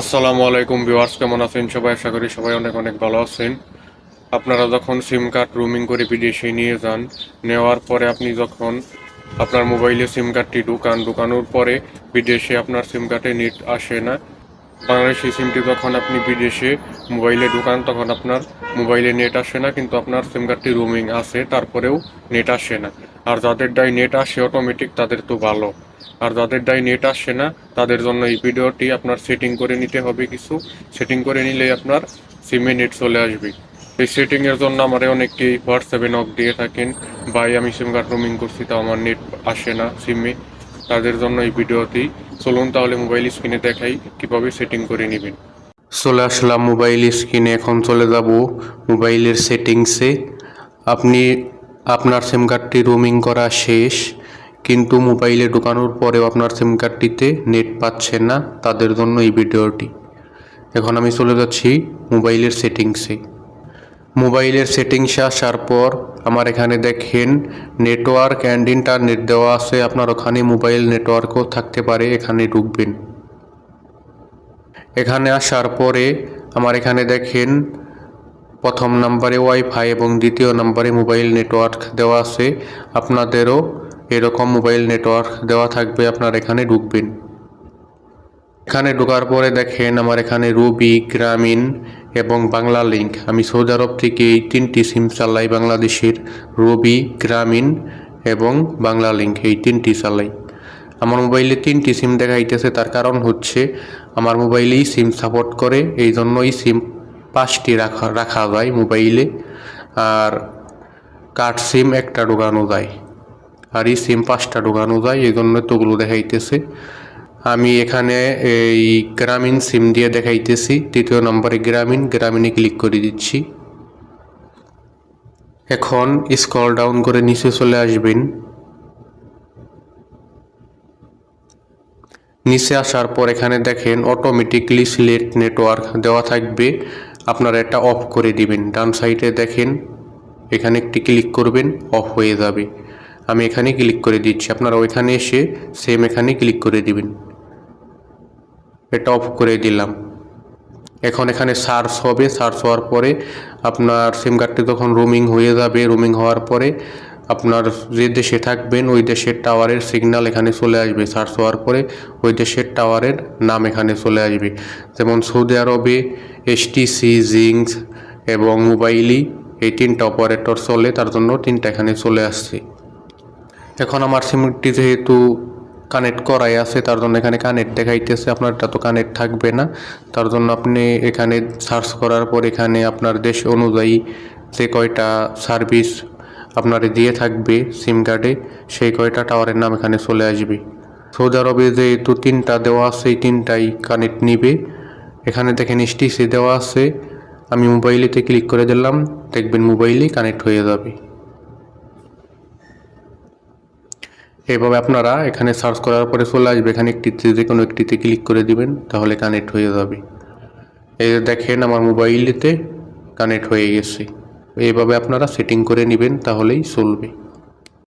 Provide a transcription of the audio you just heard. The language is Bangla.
আসসালামু আলাইকুম ভিউয়ার্স, কেমন আছেন সবাই? আশা করি সবাই অনেক অনেক ভালো আছেন। আপনারা যখন সিম কার্ড রুমিং করে বিদেশে নিয়ে যান, নেওয়ার পরে আপনি যখন আপনার মোবাইলে সিম কার্ডটি ঢুকান, ঢুকানোর পরে বিদেশে আপনার সিম কার্ডে নেট আসে না। বাংলাদেশি সিমটি যখন আপনি বিদেশে মোবাইলে ঢুকান, তখন আপনার মোবাইলে নেট আসে না, কিন্তু আপনার সিম কার্ডটি রুমিং আছে, তারপরেও নেট আসে না। আর যাদের ডাই নেট আসে অটোমেটিক তাদের তো ভালো। আর যাদের ডাই নেট আসে না, তাদের জন্য এই ভিডিওটি আপনার সেটিং করে নিতে হবে কিছু। সেটিং করে নিলেই আপনার সিমে নেট চলে আসবে। এই সেটিংয়ের জন্য আমার অনেকেই হোয়াটসঅ্যাপে নক দিয়ে থাকেন। ভাই, আমি সিম কার্ড রুমিং করছি তো আমার নেট আসে না সিমে তাদের জন্য এই ভিডিওটি। চলুন তাহলে মোবাইল স্ক্রিনে দেখাই কীভাবে সেটিং করে নেবেন। চলে আসলাম মোবাইল স্ক্রিনে এখন চলে যাব মোবাইলের সেটিংসে আপনি আপনার সিম কার্ডটি রোমিং করা শেষ। কিন্তু মোবাইলে ঢোকানোর পরেও আপনার সিম কার্ডটিতে নেট পাচ্ছে না তাদের জন্য এই ভিডিওটি। এখন আমি চলে যাচ্ছি মোবাইলের সেটিংসে। মোবাইলের সেটিংসে আসার পর আমার এখানে দেখেন নেটওয়ার্ক অ্যান্ড ইন্টারনেট দেওয়া আছে, আপনার ওখানে মোবাইল নেটওয়ার্কও থাকতে পারে, এখানে ঢুকবেন। এখানে আসার পরে আমার এখানে দেখেন প্রথম নাম্বারে ওয়াইফাই এবং দ্বিতীয় নাম্বারে মোবাইল নেটওয়ার্ক দেওয়া আছে, আপনাদেরও এরকম মোবাইল নেটওয়ার্ক দেওয়া থাকবে আপনার এখানে ঢুকবেন। এখানে ঢোকার পরে দেখেন আমার এখানে রুবি, গ্রামীণ এবং বাংলা লিঙ্ক। আমি সৌদি আরব থেকে এই তিনটি সিম চালাই বাংলাদেশের রবি, গ্রামীণ এবং বাংলা লিঙ্ক, এই তিনটি চালাই। আমার মোবাইলে তিনটি সিম দেখাইতেছে, তার কারণ হচ্ছে আমার মোবাইলেই সিম সাপোর্ট করে, এই জন্যই সিম পাঁচটি রাখা রাখা যায় মোবাইলে। আর কার্ড সিম একটা ঢোকানো যায়। আর এই সিম পাঁচটা ঢোকানো যায়, এই জন্য তোগুলো দেখাইতেছে। আমি এখানে এই গ্রামীণ সিম দিয়ে দেখাইতেছি, তৃতীয় নম্বরে গ্রামীণ, গ্রামীণে ক্লিক করে দিচ্ছি। এখন স্ক্রল ডাউন করে নিচে চলে আসবেন। নিচে আসার পর এখানে দেখেন অটোমেটিকলি সিলেক্ট নেটওয়ার্ক দেওয়া থাকবে। আপনারা এটা অফ করে দিবেন। ডান সাইডে দেখেন, এখানে একটি ক্লিক করবেন অফ হয়ে যাবে। আমি এখানে ক্লিক করে দিচ্ছি। আপনারা ওইখানে এসে সেম এখানে ক্লিক করে দিবেন। এটা অফ করে দিলাম। এখন এখানে সার্চ হবে। সার্চ হওয়ার পরে আপনার সিম কার্ডটি তখন রোমিং হয়ে যাবে। রোমিং হওয়ার পরে আপনার যে দেশে থাকবেন, ওই দেশের টাওয়ারের সিগন্যাল এখানে চলে আসবে। সার্চ হওয়ার পরে ওই দেশের টাওয়ারের নাম এখানে চলে আসবে। যেমন সৌদি আরবে এসটিসি জিংস এবং মোবাইলি এই তিনটা অপারেটর চলে। তার জন্য তিনটা এখানে চলে আসছে। এখন আমার সিমটি যেহেতু কানেক্ট করাই আছে, তার জন্য এখানে কানেক্ট দেখাইতেছে। আপনারটা তো কানেক্ট থাকবে না। তার জন্য আপনি এখানে সার্চ করার পর এখানে আপনার দেশ অনুযায়ী যে কয়টা সার্ভিস আপনার দিয়ে থাকবে সিম কার্ডে সেই কয়টা টাওয়ারের নাম এখানে চলে আসবে। সৌদি আরবে যেহেতু তিনটা দেওয়া আছে, এই তিনটাই কানেক্ট নিবে। এখানে দেখেন এসটিসি দেওয়া আছে। আমি মোবাইলেতে ক্লিক করে দিলাম, দেখবেন মোবাইলেই কানেক্ট হয়ে যাবে। এভাবে আপনারা এখানে সার্চ করার পরে চলে আসবে। এখানে একটিতে যে কোনো একটিতে ক্লিক করে দিবেন, তাহলে কানেক্ট হয়ে যাবে। এই দেখেন আমার মোবাইলেতে কানেক্ট হয়ে গেছে। এইভাবে আপনারা সেটিং করে নেবেন, তাহলেই চলবে।